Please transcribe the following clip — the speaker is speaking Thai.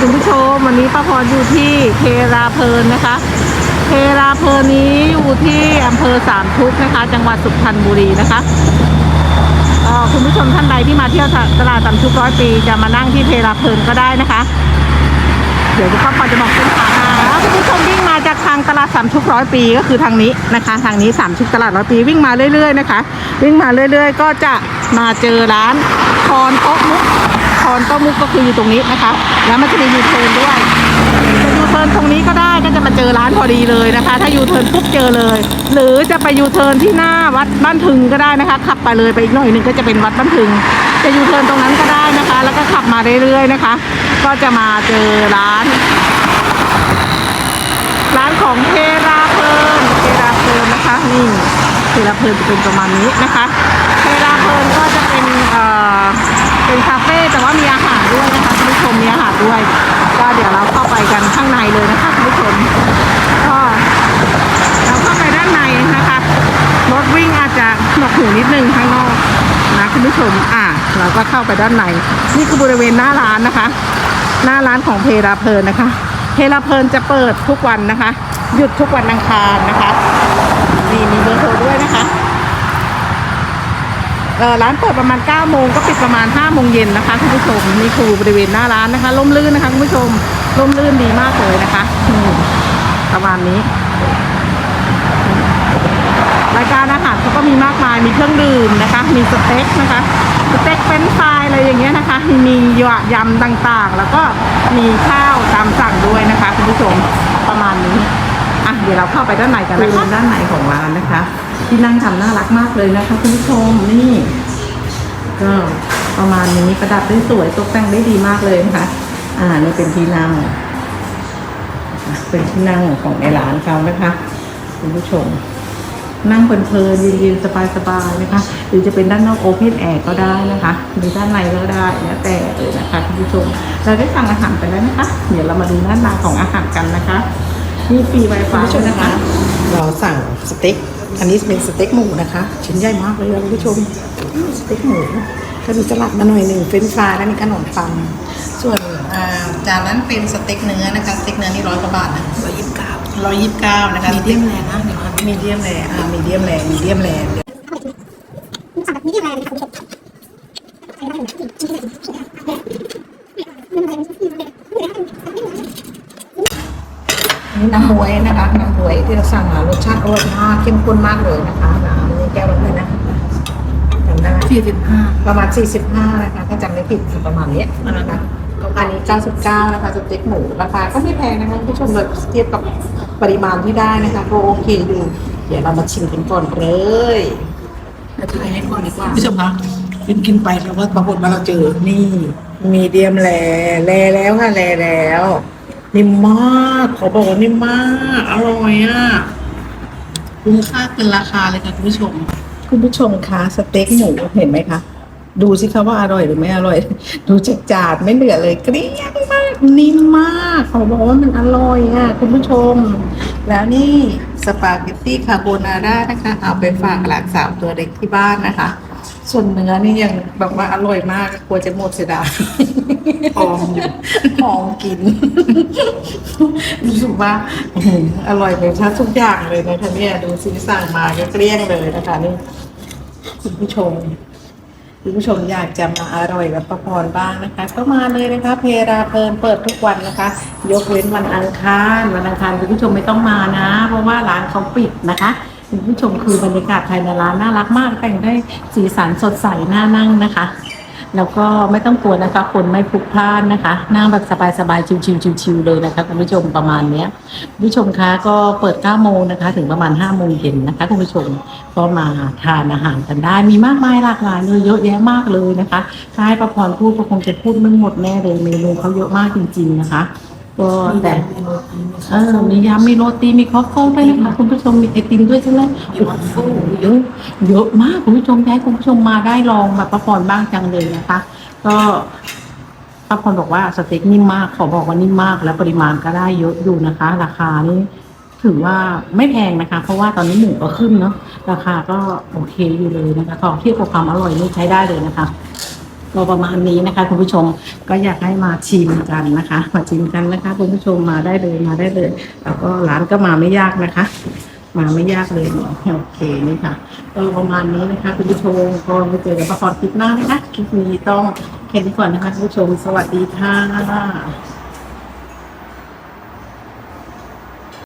คุณผู้ชมวันนี้ป้าพรอยู่ที่เทราเพลินนะคะ เทราเพลินนี้อยู่ที่อำเภอสามชุกนะคะ จังหวัดสุพรรณบุรีนะคะคุณผู้ชมท่านใดที่มาเที่ยวตลาดสามชุกร้อยปีจะมานั่งที่เทราเพลินก็ได้นะคะ เดี๋ยวป้าพรจะบอกเส้นทางให้แล้วคุณผู้ชมวิ่งมาจากทางตลาดสามชุกร้อยปีก็คือทางนี้นะคะ ทางนี้สามชุกตลาดร้อยปีวิ่งมาเรื่อย ๆ นะคะ วิ่งมาเรื่อย ๆ ก็จะมาเจอร้านคอนโต๊ะมุก คอนโต๊ะมุกก็คืออยู่ตรงนี้นะคะ แล้วมันจะมียูเทิร์นด้วยจะยูเทิร์นตรงนี้ก็ได้ก็จะมาเจอร้านพอดีเลยนะคะ ถ้ายูเทิร์นปุ๊บเจอเลย หรือจะไปยูเทิร์นที่หน้าวัดบ้านพึงก็ได้นะคะ ขับไปเลยไปอีกหน่อยนึงก็จะเป็นวัดบ้านพึง จะยูเทิร์นตรงนั้นก็ได้นะคะ แล้วก็ขับมาเรื่อยๆนะคะ ก็จะมาเจอร้าน ร้านของเทราเพลินเทราเพลินนะคะนี่เทราเพลินจะเป็นประมาณนี้นะคะเทราเพลินก็จะ เป็นคาเฟ่แต่ว่ามีอาหารด้วยนะคะคุณผู้ชมมีอาหารด้วย ก็เดี๋ยวเราเข้าไปกันข้างในเลยนะคะคุณผู้ชมก็เราเข้าไปด้านในนะคะรถวิ่งอาจจะหนวกหูนิดนึงข้างนอกนะคุณผู้ชมอะเราก็เข้าไปด้านในนี่คือบริเวณหน้าร้านนะคะ หน้าร้านของเพราเพลินนะคะ เพราเพลินจะเปิดทุกวันนะคะ หยุดทุกวันอังคารนะคะนี่มีเบอร์โทรด้วยนะคะ ร้านเปิดประมาณ9โมงก็ปิดประมาณ5โมงเย็นนะคะคุณผู้ชมนี่คือบริเวณหน้าร้านนะคะร่มรื่นนะคะคุณผู้ชมร่มรื่นดีมากเลยนะคะประมาณนี้ รายการอาหารเขาก็มีมากมายมีเครื่องดื่มนะคะ มีสเต็กนะคะสเต็กเฟรนช์ฟรายอะไรอย่างเงี้ยนะคะ มียำต่างๆ แล้วก็มีข้าวตามสั่งด้วยนะคะคุณผู้ชมประมาณนี้อะเดี๋ยวเราเข้าไปด้านในกันนะคะด้านในของร้านนะคะ ที่นั่งทำน่ารักมากเลยนะคะคุณผู้ชมนี่ก็ประมาณนี้ประดับได้สวยตกแต่งได้ดีมากเลยนะคะอ่านี่เป็นที่นั่งเป็นที่นั่งของในร้านเขานะคะคุณผู้ชม นั่งเพลินๆเย็นๆสบายๆนะคะ หรือจะเป็นด้านนอกโอเพนแอร์ก็ได้นะคะหรือด้านในก็ได้แล้วแต่เลยนะคะคุณผู้ชม เราได้สั่งอาหารไปแล้วนะคะ เดี๋ยวเรามาดูหน้าตาของอาหารกันนะคะ นี่ฟรีไวไฟคุณผู้ชมนะนะคะคะ เราสั่งสเต็ก อันนี้เป็นสเต็กหมูนะคะ ชิ้นใหญ่มากเลยนะคุณผู้ชมอืมสเต็กหมูก็มีสลัดมาหน่อยหนึ่งเฟรนช์ฟรายและมีขนมปัง ส่วนอ่าจานนั้นเป็นสเต็กเนื้อนะคะสเต็กเนื้อนี่ร้อยกว่าบาทนะร้อยยี่สิบเก้าร้อยยี่สิบเก้านะคะมีเดียมแรงนะเดี๋ยวมีเดียมแรอ่ามีเดียมแรมีเดียมแร นี่น้ำบวยนะคะน้ำบวยที่เราสั่งมารสชาติอร่อยมากเข้มข้นมากเลยนะคะน้ำนี่แก้วละเท่าไหร่นะจำได้สี่สิบห้าประมาณ45นะคะถ้าจำไม่ผิดคือประมาณเนี้ยนะคะอันนี้ 99 นะคะสเต็กหมูราคาก็ไม่แพงนะคะคุณผู้ชมเลยเทียบกับปริมาณที่ได้นะคะก็โอเคอยู่ เดี๋ยวเรามาชิมกันก่อนเลยจะถ่ายให้ก่อนดีกว่าผู้ชมคะกินกินไปแล้วว่าปรากฏว่าเราเจอนี่ มีเดียมแลแลแล้วค่ะแลแล้ว นิ่มมากขอบอกว่านิ่มมาก อร่อยอะคุ้มค่าเกินราคาเลยค่ะคุณผู้ชม คุณผู้ชมคะสเต็กหมูเห็นไหมคะ ดูสิคะว่าอร่อยหรือไม่อร่อย ดูจากจานไม่เหลือเลยเกลี้ยงมากนิ่มมากขาบอกว่ามันอร่อยอะคุณผู้ชม แล้วนี่สปาเกตตี้คาโบนาร่านะคะ เอาไปฝากหลานสาวตัวเล็กที่บ้านนะคะ ส่วนเนื้อนี่ยังแบบว่าอร่อยมากกลัวจะหมดเสียดายหอมอยู่หอมกิน รู้สึกว่าอื้อหืออร่อยไปทั้งทุกอย่างเลยนะคะเนี่ยดูสิสั่งมาก็เกลี้ยงเลยนะคะนี่คุณผู้ชมคุณผู้ชมอยากจะมาอร่อยแบบประพรบ้างนะคะ ก็มาเลยนะคะ เพราเพลินเปิดทุกวันนะคะ ยกเว้นวันอังคารวันอังคารคุณผู้ชมไม่ต้องมานะ เพราะว่าร้านเขาปิดนะคะ คุณผู้ชมคือบรรยากาศภายในร้านน่ารักมากแต่งได้สีสันสดใสน่านั่งนะคะ แล้วก็ไม่ต้องกลัวนะคะ คนไม่พลุกพล่านนะคะ นั่งแบบสบายๆชิวๆชิวๆเลยนะคะคุณผู้ชมประมาณเนี้ยคุณผู้ชมคะก็เปิด9โมงนะคะ ถึงประมาณ5โมงเย็นนะคะคุณผู้ชมก็มาทานอาหารกันได้ มีมากมายหลากหลายเลยเยอะแยะมากเลยนะคะถ้าให้ประพรพูดก็คงจะพูดไม่หมดแน่เลยเมนูเขาเยอะมากจริง ๆนะคะ ก็แต่เออมียำมีโรตีมีคอฟเฟิลด้วยนะคะคุณผู้ชมมีไอติมด้วยใช่ไหมโอ้โหเยอะเยอะมากคุณผู้ชมอยากคุณผู้ชมมาได้ลองแบบประพรบ้างจังเลยนะคะ ก็ป้าพรบอกว่าสเต็กนิ่มมากขอบอกว่านิ่มมาก แล้วปริมาณก็ได้เยอะอยู่นะคะ ราคานี่ถือว่าไม่แพงนะคะ เพราะว่าตอนนี้หมูก็ขึ้นเนาะราคาก็โอเคอยู่เลยนะคะของเทียบกับความอร่อยนี่ใช้ได้เลยนะคะ ก็ประมาณนี้นะคะคุณผู้ชมก็อยากให้มาชิมกันนะคะมาชิมกันนะคะคุณผู้ชมมาได้เลยมาได้เลย แล้วก็ร้านก็มาไม่ยากนะคะ มาไม่ยากเลยโอเคนี่ค่ะก็ประมาณนี้นะคะคุณผู้ชมก็ไปเจอกับประคอนคลิปหน้านะคะคลิปนี้ต้องแค่นี้ก่อนนะคะคุณผู้ชม สวัสดีค่ะ